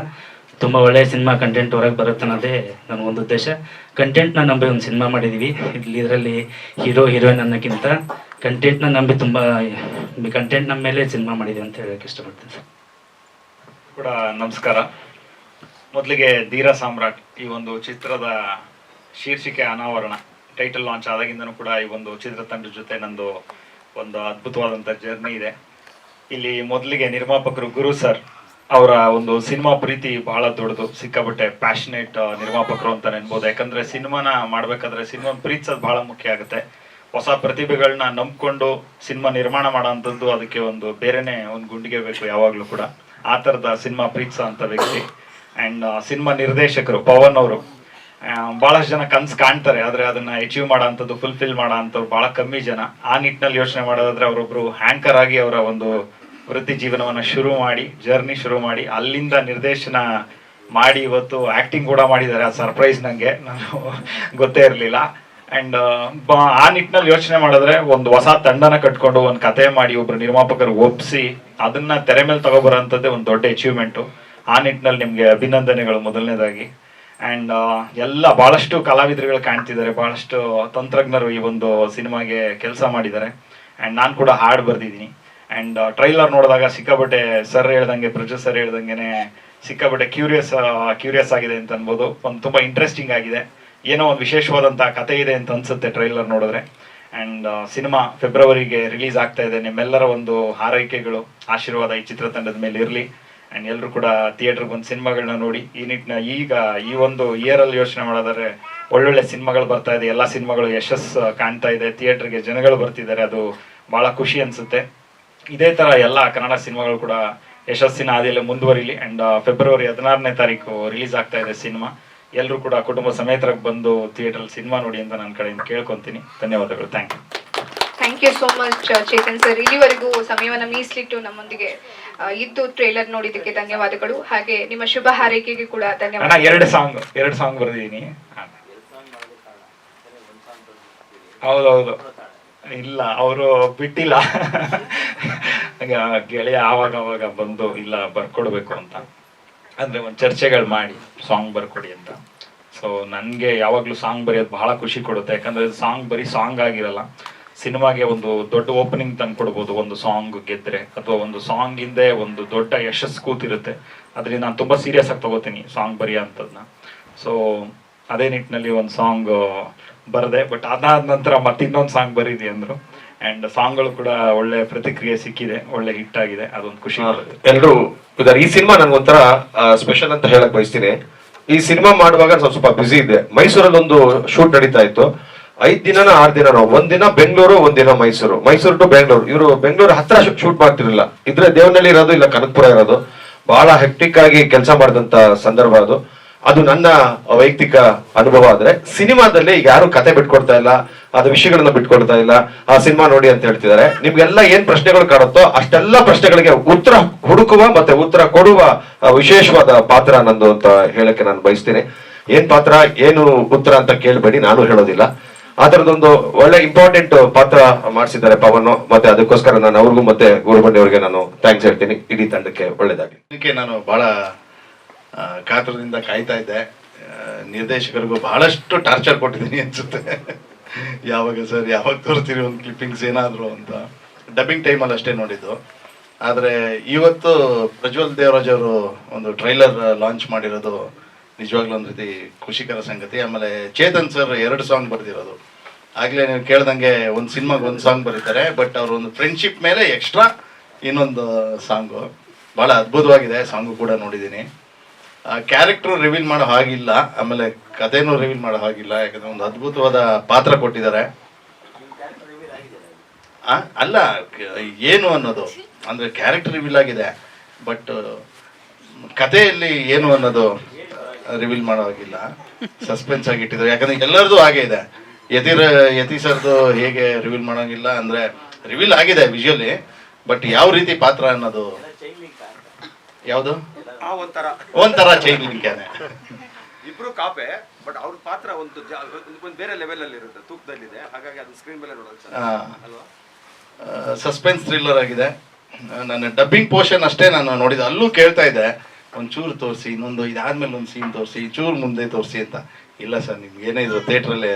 ತುಂಬ ಒಳ್ಳೆಯ ಸಿನಿಮಾ ಕಂಟೆಂಟ್ ಹೊರಗೆ ಬರುತ್ತೆ ಅನ್ನೋದೇ ನನ್ನ ಒಂದು ಉದ್ದೇಶ. ಕಂಟೆಂಟ್ನ ನಂಬಿ ಒಂದು ಸಿನಿಮಾ ಮಾಡಿದ್ದೀವಿ ಇಲ್ಲಿ ಇದರಲ್ಲಿ ಹೀರೋ ಹೀರೋಯಿನ್ ಅನ್ನೋಕ್ಕಿಂತ ಕಂಟೆಂಟ್ನ ನಂಬಿ ತುಂಬ ಕಂಟೆಂಟ್ ನಮ್ಮ ಮೇಲೆ ಸಿನಿಮಾ ಮಾಡಿದ್ದೀವಿ ಅಂತ ಹೇಳೋಕ್ಕೆ ಇಷ್ಟಪಡ್ತೀನಿ ಕೂಡ ನಮಸ್ಕಾರ. ಮೊದಲಿಗೆ ಧೀರ ಸಾಮ್ರಾಟ್ ಈ ಒಂದು ಚಿತ್ರದ ಶೀರ್ಷಿಕೆ ಅನಾವರಣ ಟೈಟಲ್ ಲಾಂಚ್ ಆದಾಗಿಂದನೂ ಕೂಡ ಈ ಒಂದು ಚಿತ್ರ ತಂಡದ ಜೊತೆ ನಂದು ಒಂದು ಅದ್ಭುತವಾದಂಥ ಜರ್ನಿ ಇದೆ. ಇಲ್ಲಿ ಮೊದಲಿಗೆ ನಿರ್ಮಾಪಕರು ಗುರು ಸರ್ ಅವರ ಒಂದು ಸಿನಿಮಾ ಪ್ರೀತಿ ಬಹಳ ದೊಡ್ಡದು. ಸಿಕ್ಕಾಪಟ್ಟೆ ಪ್ಯಾಷನೇಟ್ ನಿರ್ಮಾಪಕರು ಅಂತ ನೆನ್ಬೋದು. ಯಾಕಂದ್ರೆ ಸಿನಿಮಾನ ಮಾಡ್ಬೇಕಾದ್ರೆ ಸಿನಿಮಾ ಪ್ರೀತಿಸೋದು ಬಹಳ ಮುಖ್ಯ ಆಗುತ್ತೆ. ಹೊಸ ಪ್ರತಿಭೆಗಳನ್ನ ನಂಬ್ಕೊಂಡು ಸಿನಿಮಾ ನಿರ್ಮಾಣ ಮಾಡೋಂಥದ್ದು ಅದಕ್ಕೆ ಒಂದು ಬೇರೆನೆ ಒಂದು ಗುಂಡಿಗೆ ಬೇಕು ಯಾವಾಗಲೂ ಕೂಡ. ಆ ಥರದ ಸಿನಿಮಾ ಪ್ರೀತಿಸೋ ಅಂತ ವ್ಯಕ್ತಿ ಆ್ಯಂಡ್ ಸಿನಿಮಾ ನಿರ್ದೇಶಕರು ಪವನ್ ಅವರು. ಬಹಳಷ್ಟು ಜನ ಕನ್ಸು ಕಾಣ್ತಾರೆ. ಆದರೆ ಅದನ್ನ ಅಚೀವ್ ಮಾಡೋಂಥದ್ದು ಫುಲ್ಫಿಲ್ ಮಾಡೋ ಅಂಥವ್ರು ಬಹಳ ಕಮ್ಮಿ ಜನ. ಆ ನಿಟ್ಟಿನಲ್ಲಿ ಯೋಚನೆ ಮಾಡೋದಾದ್ರೆ ಅವರೊಬ್ರು ಹ್ಯಾಂಕರ್ ಆಗಿ ಅವರ ಒಂದು ವೃತ್ತಿ ಜೀವನವನ್ನು ಶುರು ಮಾಡಿ ಜರ್ನಿ ಶುರು ಮಾಡಿ, ಅಲ್ಲಿಂದ ನಿರ್ದೇಶನ ಮಾಡಿ ಇವತ್ತು ಆ್ಯಕ್ಟಿಂಗ್ ಕೂಡ ಮಾಡಿದ್ದಾರೆ. ಆ ಸರ್ಪ್ರೈಸ್ ನನಗೆ ನಾನು ಗೊತ್ತೇ ಇರಲಿಲ್ಲ. ಆ್ಯಂಡ್ ಆ ನಿಟ್ಟಿನಲ್ಲಿ ಯೋಚನೆ ಮಾಡಿದ್ರೆ ಒಂದು ಹೊಸ ತಂಡನ ಕಟ್ಕೊಂಡು ಒಂದು ಕತೆ ಮಾಡಿ ಒಬ್ಬರು ನಿರ್ಮಾಪಕರು ಒಪ್ಪಿಸಿ ಅದನ್ನು ತೆರೆ ಮೇಲೆ ತಗೋಬರೋಂಥದ್ದೇ ಒಂದು ದೊಡ್ಡ ಅಚೀವ್ಮೆಂಟು ಆ ನಿಟ್ಟಿನಲ್ಲಿ ನಿಮಗೆ ಅಭಿನಂದನೆಗಳು ಮೊದಲನೇದಾಗಿ. ಆ್ಯಂಡ್ ಎಲ್ಲ ಭಾಳಷ್ಟು ಕಲಾವಿದರುಗಳು ಕಾಣ್ತಿದ್ದಾರೆ. ಭಾಳಷ್ಟು ತಂತ್ರಜ್ಞರು ಈ ಒಂದು ಸಿನಿಮಾಗೆ ಕೆಲಸ ಮಾಡಿದ್ದಾರೆ. ಆ್ಯಂಡ್ ನಾನು ಕೂಡ ಹಾಡು ಬರ್ದಿದ್ದೀನಿ. ಅಂಡ್ ಟ್ರೈಲರ್ ನೋಡಿದಾಗ ಸಿಕ್ಕಾಪಟ್ಟೆ ಸರ್ ಹೇಳ್ದಂಗೆ ಪ್ರೊಡ್ಯೂಸರ್ ಸರ್ ಹೇಳ್ದಂಗೆ ಸಿಕ್ಕಾಪಟ್ಟೆ ಕ್ಯೂರಿಯಸ್ ಕ್ಯೂರಿಯಸ್ ಆಗಿದೆ ಅಂತ ಅನ್ಬೋದು. ಒಂದು ತುಂಬ ಇಂಟ್ರೆಸ್ಟಿಂಗ್ ಆಗಿದೆ. ಏನೋ ಒಂದು ವಿಶೇಷವಾದಂಥ ಕತೆ ಇದೆ ಅಂತ ಅನ್ಸುತ್ತೆ ಟ್ರೈಲರ್ ನೋಡಿದ್ರೆ. ಆ್ಯಂಡ್ ಸಿನಿಮಾ ಫೆಬ್ರವರಿಗೆ ರಿಲೀಸ್ ಆಗ್ತಾ ಇದೆ. ನಿಮ್ಮೆಲ್ಲರ ಒಂದು ಹಾರೈಕೆಗಳು, ಆಶೀರ್ವಾದ ಈ ಚಿತ್ರತಂಡದ ಮೇಲೆ ಇರಲಿ. ಆ್ಯಂಡ್ ಎಲ್ಲರೂ ಕೂಡ ಥಿಯೇಟ್ರಿಗೆ ಬಂದು ಸಿನಿಮಾಗಳನ್ನ ನೋಡಿ. ಈ ನಿಟ್ಟಿನ ಈಗ ಈ ಒಂದು ಇಯರಲ್ಲಿ ಯೋಚನೆ ಮಾಡೋದಾದ್ರೆ ಒಳ್ಳೊಳ್ಳೆ ಸಿನಿಮಾಗಳು ಬರ್ತಾ ಇದೆ. ಎಲ್ಲ ಸಿನಿಮಾಗಳು ಯಶಸ್ಸು ಕಾಣ್ತಾ ಇದೆ. ಥಿಯೇಟ್ರಿಗೆ ಜನಗಳು ಬರ್ತಿದ್ದಾರೆ. ಅದು ಭಾಳ ಖುಷಿ ಅನ್ಸುತ್ತೆ. ಇದೇ ತರ ಎಲ್ಲ ಕನ್ನಡ ಸಿನಿಮಾಗಳು ಕೂಡ ಯಶಸ್ಸಿನ ಹಾದಿಯಲ್ಲಿ ಮುಂದುವರಿಲಿ ಅಂಡ್ ಫೆಬ್ರವರಿ ಹದಿನಾರನೇ ತಾರೀಕು ರಿಲೀಸ್ ಆಗ್ತಾ ಇದೆ ಸಿನಿಮಾ. ಎಲ್ಲರೂ ಕೂಡ ಕುಟುಂಬ ಸಮೇತರಾಗಿ ಬಂದು ಥಿಯೇಟರ್ ಸಿನಿಮಾ ನೋಡಿ ಅಂತ ನನ್ನ ಕಡೆಯಿಂದ ಕೇಳ್ಕೊಂತೀನಿ. ಧನ್ಯವಾದಗಳು. Thank you thank you so much Chetan sir ಇಲ್ಲಿವರೆಗೂ ಸಮಯವನ್ನು ಮೀಸಲಿಟ್ಟು ನಮ್ಮೊಂದಿಗೆ ಇದ್ದು ಟ್ರೇಲರ್ ನೋಡಿದ್ದಕ್ಕೆ ಧನ್ಯವಾದಗಳು. ಹಾಗೆ ನಿಮ್ಮ ಶುಭ ಹಾರೈಕೆಗೆ ಕೂಡ ಧನ್ಯವಾದ ಎರಡು ಸಾಂಗ್ ಎರಡು ಸಾಂಗ್ ಬರೆದಿದ್ದೀನಿ. ಹೌದೌದು. ಇಲ್ಲ ಅವರು ಬಿಟ್ಟಿಲ್ಲ. ಈಗ ಗೆಳೆಯ ಆವಾಗ ಅವಾಗ ಬಂದು, ಇಲ್ಲ, ಬರ್ಕೊಡ್ಬೇಕು ಅಂತ. ಅಂದ್ರೆ ಒಂದು ಚರ್ಚೆಗಳು ಮಾಡಿ ಸಾಂಗ್ ಬರ್ಕೊಡಿ ಅಂತ. ಸೊ ನನಗೆ ಯಾವಾಗಲೂ ಸಾಂಗ್ ಬರೆಯೋದು ಬಹಳ ಖುಷಿ ಕೊಡುತ್ತೆ. ಯಾಕಂದ್ರೆ ಸಾಂಗ್ ಬರೀ ಸಾಂಗ್ ಆಗಿರಲ್ಲ. ಸಿನಿಮಾಗೆ ಒಂದು ದೊಡ್ಡ ಓಪನಿಂಗ್ ತಂದು ಕೊಡ್ಬೋದು, ಒಂದು ಸಾಂಗ್ ಗೆದ್ರೆ. ಅಥವಾ ಒಂದು ಸಾಂಗ್ ಹಿಂದೆ ಒಂದು ದೊಡ್ಡ ಯಶಸ್ಸು ಕೂತಿರುತ್ತೆ ಅದರಿಂದ ನಾನು ತುಂಬಾ ಸೀರಿಯಸ್ ಆಗಿ ತಗೋತೀನಿ ಸಾಂಗ್ ಬರೆಯೋ ಅಂಥದ್ದನ್ನ ಸೊ ಅದೇ ನಿಟ್ಟಿನಲ್ಲಿ ಒಂದು ಸಾಂಗ್ ಬರದೆ. ಬಟ್ ಅದಾದ ನಂತರ ಮತ್ತಿನ್ನೊಂದು ಸಾಂಗ್ ಬರೀದಿ ಅಂದ್ರು. ಅಂಡ್ ಸಾಂಗ್ಗಳು ಕೂಡ ಒಳ್ಳೆ ಪ್ರತಿಕ್ರಿಯೆ ಸಿಕ್ಕಿದೆ ಒಳ್ಳೆ ಹಿಟ್ ಆಗಿದೆ. ಅದೊಂದು ಖುಷಿ ಎಲ್ರು ಈ ಸಿನಿಮಾ ನನ್ಗೊಂಥರ ಸ್ಪೆಷಲ್ ಅಂತ ಹೇಳಕ್ ಬಯಸ್ತೀನಿ. ಈ ಸಿನಿಮಾ ಮಾಡುವಾಗ ಸ್ವಲ್ಪ ಸ್ವಲ್ಪ ಬ್ಯುಸಿ ಇದೆ ಮೈಸೂರಲ್ಲಿ ಒಂದು ಶೂಟ್ ನಡೀತಾ ಇತ್ತು. ಐದ್ ದಿನನ ಆರ್ ದಿನ ಒಂದಿನ ಬೆಂಗಳೂರು ಒಂದಿನ ಮೈಸೂರು. ಮೈಸೂರು ಟು ಬೆಂಗಳೂರು. ಇವರು ಬೆಂಗಳೂರು ಹತ್ರ ಶೂಟ್ ಮಾಡ್ತಿರಲಿಲ್ಲ. ಇದ್ರೆ ದೇವನಹಳ್ಳಿ ಇರೋದು ಇಲ್ಲ ಕನಕಪುರ ಇರೋದು. ಬಹಳ ಹೆಕ್ಟಿಕ್ ಆಗಿ ಕೆಲಸ ಮಾಡಿದಂತ ಸಂದರ್ಭ ಅದು. ಅದು ನನ್ನ ವೈಯಕ್ತಿಕ ಅನುಭವ ಆದ್ರೆ ಸಿನಿಮಾದಲ್ಲಿ ಈಗ ಯಾರು ಕತೆ ಬಿಟ್ಕೊಡ್ತಾ ಇಲ್ಲ, ಅದು ವಿಷಯಗಳನ್ನ ಬಿಟ್ಕೊಡ್ತಾ ಇಲ್ಲ, ಆ ಸಿನಿಮಾ ನೋಡಿ ಅಂತ ಹೇಳ್ತಿದ್ದಾರೆ. ನಿಮ್ಗೆಲ್ಲ ಏನ್ ಪ್ರಶ್ನೆಗಳು ಕಾಡುತ್ತೋ ಅಷ್ಟೆಲ್ಲ ಪ್ರಶ್ನೆಗಳಿಗೆ ಉತ್ತರ ಹುಡುಕುವ ಮತ್ತೆ ಉತ್ತರ ಕೊಡುವ ವಿಶೇಷವಾದ ಪಾತ್ರ ನಂದು ಅಂತ ಹೇಳಕ್ಕೆ ನಾನು ಬಯಸ್ತೀನಿ. ಏನ್ ಪಾತ್ರ, ಏನು ಉತ್ತರ ಅಂತ ಕೇಳಬೇಡಿ, ನಾನು ಹೇಳೋದಿಲ್ಲ. ಆ ಒಳ್ಳೆ ಇಂಪಾರ್ಟೆಂಟ್ ಪಾತ್ರ ಮಾಡಿಸಿದ್ದಾರೆ ಪವನ್, ಮತ್ತೆ ಅದಕ್ಕೋಸ್ಕರ ನಾನು ಅವ್ರಿಗೂ ಮತ್ತೆ ಗುರುಬಂಡಿ ಅವರಿಗೆ ನಾನು ಥ್ಯಾಂಕ್ಸ್ ಹೇಳ್ತೀನಿ. ಇಡೀ ತಂಡಕ್ಕೆ ಒಳ್ಳೇದಾಗಿ ಇದಕ್ಕೆ ನಾನು ಬಹಳ ಕಾತರದಿಂದ ಕಾಯ್ತಾ ಇದ್ದೆ. ನಿರ್ದೇಶಕರಿಗೂ ಬಹಳಷ್ಟು ಟಾರ್ಚರ್ ಕೊಟ್ಟಿದ್ದೀನಿ ಅನ್ಸುತ್ತೆ. ಯಾವಾಗ ಸರ್, ಯಾವಾಗ ತೋರಿಸ್ತೀರಿ ಒಂದು ಕ್ಲಿಪ್ಪಿಂಗ್ಸ್ ಏನಾದರೂ ಅಂತ. ಡಬ್ಬಿಂಗ್ ಟೈಮಲ್ಲಿ ಅಷ್ಟೇ ನೋಡಿದ್ದು. ಆದರೆ ಇವತ್ತು ಪ್ರಜ್ವಲ್ ದೇವರಾಜ್ ಅವರು ಒಂದು ಟ್ರೈಲರ್ ಲಾಂಚ್ ಮಾಡಿರೋದು ನಿಜವಾಗ್ಲೂ ಒಂದು ರೀತಿ ಖುಷಿಕರ ಸಂಗತಿ. ಆಮೇಲೆ ಚೇತನ್ ಸರ್ ಎರಡು ಸಾಂಗ್ ಬರೆದಿರೋದು. ಆಗಲೇ ನೀವು ಕೇಳ್ದಂಗೆ ಒಂದು ಸಿನಿಮಾಗೆ ಒಂದು ಸಾಂಗ್ ಬರೀತಾರೆ ಬಟ್ ಅವರು ಒಂದು ಫ್ರೆಂಡ್ಶಿಪ್ ಮೇಲೆ ಎಕ್ಸ್ಟ್ರಾ ಇನ್ನೊಂದು ಸಾಂಗು ಭಾಳ ಅದ್ಭುತವಾಗಿದೆ ಸಾಂಗು ಕೂಡ ನೋಡಿದ್ದೀನಿ. ಕ್ಯಾರೆಕ್ಟರ್ ರಿವೀಲ್ ಮಾಡೋ ಹಾಗಿಲ್ಲ, ಆಮೇಲೆ ಕಥೆನೂ ರಿವೀಲ್ ಮಾಡೋ ಹಾಗಿಲ್ಲ, ಯಾಕಂದ್ರೆ ಒಂದು ಅದ್ಭುತವಾದ ಪಾತ್ರ ಕೊಟ್ಟಿದ್ದಾರೆ. ಅಲ್ಲ, ಏನು ಅನ್ನೋದು, ಅಂದ್ರೆ ಕ್ಯಾರೆಕ್ಟರ್ ರಿವೀಲ್ ಆಗಿದೆ ಬಟ್ ಕಥೆಯಲ್ಲಿ ಏನು ಅನ್ನೋದು ರಿವೀಲ್ ಮಾಡೋ ಹಾಗಿಲ್ಲ. ಸಸ್ಪೆನ್ಸ್ ಆಗಿ ಇಟ್ಟಿದ್ದಾರೆ. ಯಾಕಂದ್ರೆ ಎಲ್ಲರದು ಹಾಗೆ ಇದೆ. ಯತಿರ, ಯತಿ ಸರ್ದು ಹೇಗೆ ರಿವೀಲ್ ಮಾಡೋಂಗಿಲ್ಲ ಅಂದ್ರೆ ರಿವೀಲ್ ಆಗಿದೆ ವಿಜುವಲಿ ಬಟ್ ಯಾವ ರೀತಿ ಪಾತ್ರ ಅನ್ನೋದು, ಯಾವುದು? ಒಂಥರ. ಒಂಥರ ಚೈನ್ ಲಿಂಕೇನೆ ಇಬ್ರು ಕಾಪೆ ಬಟ್ ಅವ್ರ ಪಾತ್ರ ಒಂದು ಜಾ- ಒಂದು ಬೇರೆ ಲೆವೆಲ್ ಅಲ್ಲಿ ಇರುತ್ತೆ ತೂಕದಲ್ಲಿದೆ. ಹಾಗಾಗಿ ಅದು ಸ್ಕ್ರೀನ್ ಮೇಲೆ ನೋಡೋದು ಚೆನ್ನಾಗಿ ಅಲ್ವಾ? ಸಸ್ಪೆನ್ಸ್ ಥ್ರಿಲ್ಲರ್ ಆಗಿದೆ. ನನ್ನ ಡಬ್ಬಿಂಗ್ ಪೋರ್ಷನ್ ಅಷ್ಟೇ ನಾನು ನೋಡಿದೆ ಅಲ್ಲೂ ಕೇಳ್ತಾ ಇದ್ದೆ ಒಂಚೂರು ತೋರಿಸಿ ಇನ್ನೊಂದು ಇದಾದ್ಮೇಲೆ ಒಂದು ಸೀನ್ ತೋರಿಸಿ ಚೂರು ಮುಂದೆ ತೋರಿಸಿ ಅಂತ. ಇಲ್ಲ ಸರ್ ನಿಮ್ಗೆ ಏನೇ ಇದು ಥಿಯೇಟ್ರಲ್ಲೇ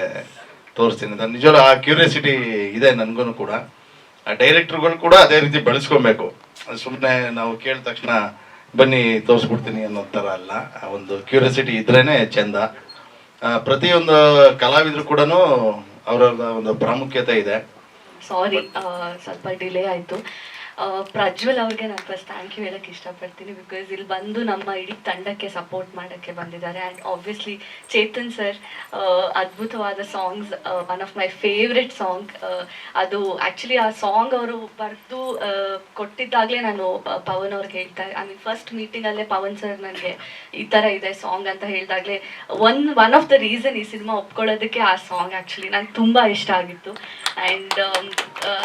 ತೋರಿಸ್ತೀನಿ ಅಂತ. ನಿಜವಲ್ಲ ಆ ಕ್ಯೂರಿಯಾಸಿಟಿ ಇದೆ ನನಗೂ ಕೂಡ. ಆ ಡೈರೆಕ್ಟ್ರುಗಳು ಕೂಡ ಅದೇ ರೀತಿ ಬೆಳೆಸ್ಕೊಬೇಕು. ಸುಮ್ಮನೆ ನಾವು ಕೇಳಿದ ತಕ್ಷಣ ಬನ್ನಿ, ತೋರಿಸ್ಬಿಡ್ತೀನಿ ಅನ್ನೋ ಥರ ಅಲ್ಲ. ಆ ಒಂದು ಕ್ಯೂರಿಯಾಸಿಟಿ ಇದ್ರೇ ಚೆಂದ. ಪ್ರತಿಯೊಂದು ಕಲಾವಿದರು ಕೂಡ ಅವರ ಒಂದು ಪ್ರಾಮುಖ್ಯತೆ ಇದೆ. ಸಾರಿ ಸ್ವಲ್ಪ ಡಿಲೇ ಆಯಿತು. ಪ್ರಜ್ವಲ್ ಅವ್ರಿಗೆ ನಾನು ಫಸ್ಟ್ ಥ್ಯಾಂಕ್ ಯು ಹೇಳಕ್ಕೆ ಇಷ್ಟಪಡ್ತೀನಿ ಬಿಕಾಸ್ ಇಲ್ಲಿ ಬಂದು ನಮ್ಮ ಇಡೀ ತಂಡಕ್ಕೆ ಸಪೋರ್ಟ್ ಮಾಡೋಕ್ಕೆ ಬಂದಿದ್ದಾರೆ. ಆ್ಯಂಡ್ ಆಬ್ವಿಯಸ್ಲಿ ಚೇತನ್ ಸರ್ ಅದ್ಭುತವಾದ songs one of my favourite song ಅದು ಆ್ಯಕ್ಚುಲಿ ಆ ಸಾಂಗ್ ಅವರು ಬರೆದು ಕೊಟ್ಟಿದ್ದಾಗಲೇ ನಾನು ಪವನ್ ಅವ್ರಿಗೆ ಹೇಳ್ತಾ ಐ ಮೀನ್ ಫಸ್ಟ್ ಮೀಟಿಂಗಲ್ಲೇ ಪವನ್ ಸರ್ ನನಗೆ ಈ ಥರ ಇದೆ ಸಾಂಗ್ ಅಂತ ಹೇಳಿದಾಗಲೇ one one of the reason ಈ ಸಿನಿಮಾ ಒಪ್ಕೊಳ್ಳೋದಕ್ಕೆ ಆ ಸಾಂಗ್ ಆ್ಯಕ್ಚುಲಿ ನಂಗೆ ತುಂಬ ಇಷ್ಟ ಆಗಿತ್ತು. ಆ್ಯಂಡ್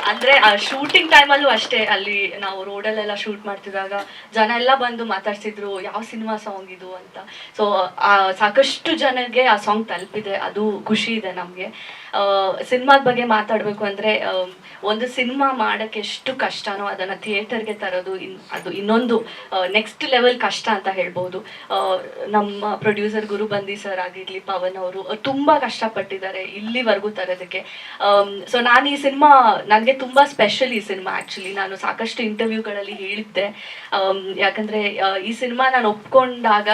ಅಂದರೆ, ಆ ಶೂಟಿಂಗ್ ಟೈಮಲ್ಲೂ ಅಷ್ಟೇ, ಅಲ್ಲಿ ನಾವು ರೋಡಲ್ಲೆಲ್ಲ ಶೂಟ್ ಮಾಡ್ತಿದ್ದಾಗ ಜನ ಎಲ್ಲ ಬಂದು ಮಾತಾಡ್ಸಿದ್ರು, ಯಾವ ಸಿನಿಮಾ ಸಾಂಗ್ ಇದು? ಅಂತ. ಸೊ ಸಾಕಷ್ಟು ಜನಕ್ಕೆ ಆ ಸಾಂಗ್ ತಲುಪಿದೆ. ಅದು ಖುಷಿ ಇದೆ ನಮಗೆ. ಸಿನಿಮಾದ ಬಗ್ಗೆ ಮಾತಾಡಬೇಕು ಅಂದರೆ ಒಂದು ಸಿನಿಮಾ ಮಾಡೋಕ್ಕೆ ಎಷ್ಟು ಕಷ್ಟನೋ ಅದನ್ನು ಥಿಯೇಟರ್ಗೆ ತರೋದು ಅದು ಇನ್ನೊಂದು ನೆಕ್ಸ್ಟ್ ಲೆವೆಲ್ ಕಷ್ಟ ಅಂತ ಹೇಳ್ಬೋದು. ನಮ್ಮ ಪ್ರೊಡ್ಯೂಸರ್ ಗುರು ಬಂದಿ ಸರ್ ಆಗಿರಲಿ, ಪವನ್ ಅವರು ತುಂಬ ಕಷ್ಟಪಟ್ಟಿದ್ದಾರೆ ಇಲ್ಲಿವರೆಗೂ ತರೋದಕ್ಕೆ. ಸೊ ನಾನು ಈ ಸಿನಿಮಾ, ನನಗೆ ತುಂಬ ಸ್ಪೆಷಲ್ ಈ ಸಿನಿಮಾ ಆ್ಯಕ್ಚುಲಿ ನಾನು ಸಾಕಷ್ಟು ಇಂಟರ್ವ್ಯೂಗಳಲ್ಲಿ ಹೇಳಿದ್ದೆ. ಯಾಕಂದರೆ ಈ ಸಿನಿಮಾ ನಾನು ಒಪ್ಕೊಂಡಾಗ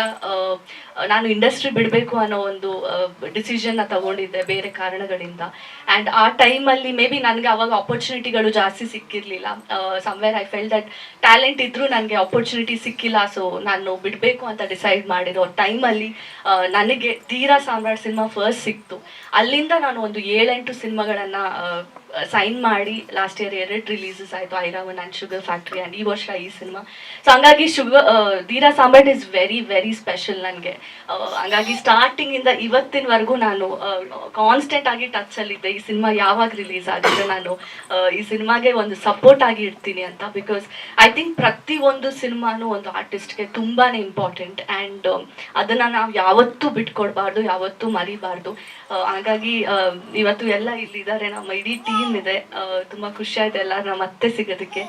ನಾನು ಇಂಡಸ್ಟ್ರಿ ಬಿಡಬೇಕು ಅನ್ನೋ ಒಂದು ಡಿಸಿಷನ್ನ ತಗೊಂಡಿದ್ದೆ. ಬೇರೆ ಕಾರಣಗಳಿಂದ ಆ್ಯಂಡ್ ಆ ಟೈಮಲ್ಲಿ ಮೇ ಬಿ ನನಗೆ ಅವಾಗ ಆಪರ್ಚುನಿಟಿಗಳು ಜಾಸ್ತಿ ಸಿಕ್ಕಿರಲಿಲ್ಲ. Somewhere I fell that talent ಇದ್ದರೂ ನನಗೆ ಆಪರ್ಚುನಿಟಿ ಸಿಕ್ಕಿಲ್ಲ. ಸೊ ನಾನು ಬಿಡಬೇಕು ಅಂತ ಡಿಸೈಡ್ ಮಾಡಿರೋ ಟೈಮಲ್ಲಿ ನನಗೆ ತೀರಾ ಸಾಮ್ರಾಟ್ ಸಿನಿಮಾ ಫಸ್ಟ್ ಸಿಕ್ತು. ಅಲ್ಲಿಂದ ನಾನು ಒಂದು ಏಳೆಂಟು ಸಿನಿಮಾಗಳನ್ನು ಸೈನ್ ಮಾಡಿ ಲಾಸ್ಟ್ ಇಯರ್ ಎರಡು ರಿಲೀಸಸ್ ಆಯಿತು Airavan and sugar factory and ಈ ವರ್ಷ ಈ ಸಿನಿಮಾ ಸೊ ಹಂಗಾಗಿ sugar Dheera Samrat is very very special ನನಗೆ. ಹಂಗಾಗಿ ಸ್ಟಾರ್ಟಿಂಗಿಂದ ಇವತ್ತಿನವರೆಗೂ ನಾನು ಕಾನ್ಸ್ಟೆಂಟ್ ಆಗಿ ಟಚಲ್ಲಿದ್ದೆ ಈ ಸಿನಿಮಾ ಯಾವಾಗ ರಿಲೀಸ್ ಆಗಿದೆ ನಾನು ಈ ಸಿನಿಮಾಗೆ ಒಂದು ಸಪೋರ್ಟ್ ಆಗಿ ಇರ್ತೀನಿ ಅಂತ. ಬಿಕಾಸ್ ಐ ಥಿಂಕ್ ಪ್ರತಿ ಒಂದು ಸಿನಿಮಾನು ಒಂದು ಆರ್ಟಿಸ್ಟ್ಗೆ ತುಂಬಾ ಇಂಪಾರ್ಟೆಂಟ್ ಆ್ಯಂಡ್ ಅದನ್ನು ನಾವು ಯಾವತ್ತೂ ಬಿಟ್ಕೊಡ್ಬಾರ್ದು, ಯಾವತ್ತೂ ಮರಿಬಾರ್ದು. ಹಾಗಾಗಿ ಇವತ್ತು ಎಲ್ಲ ಇಲ್ಲಿದ್ದಾರೆ. ನಮ್ಮ ಇಡೀ ಇದೆ. ಆ, ತುಂಬಾ ಖುಷಿ ಆಯ್ತು ಎಲ್ಲರನ್ನ ಮತ್ತೆ ಸಿಗೋದಕ್ಕೆ.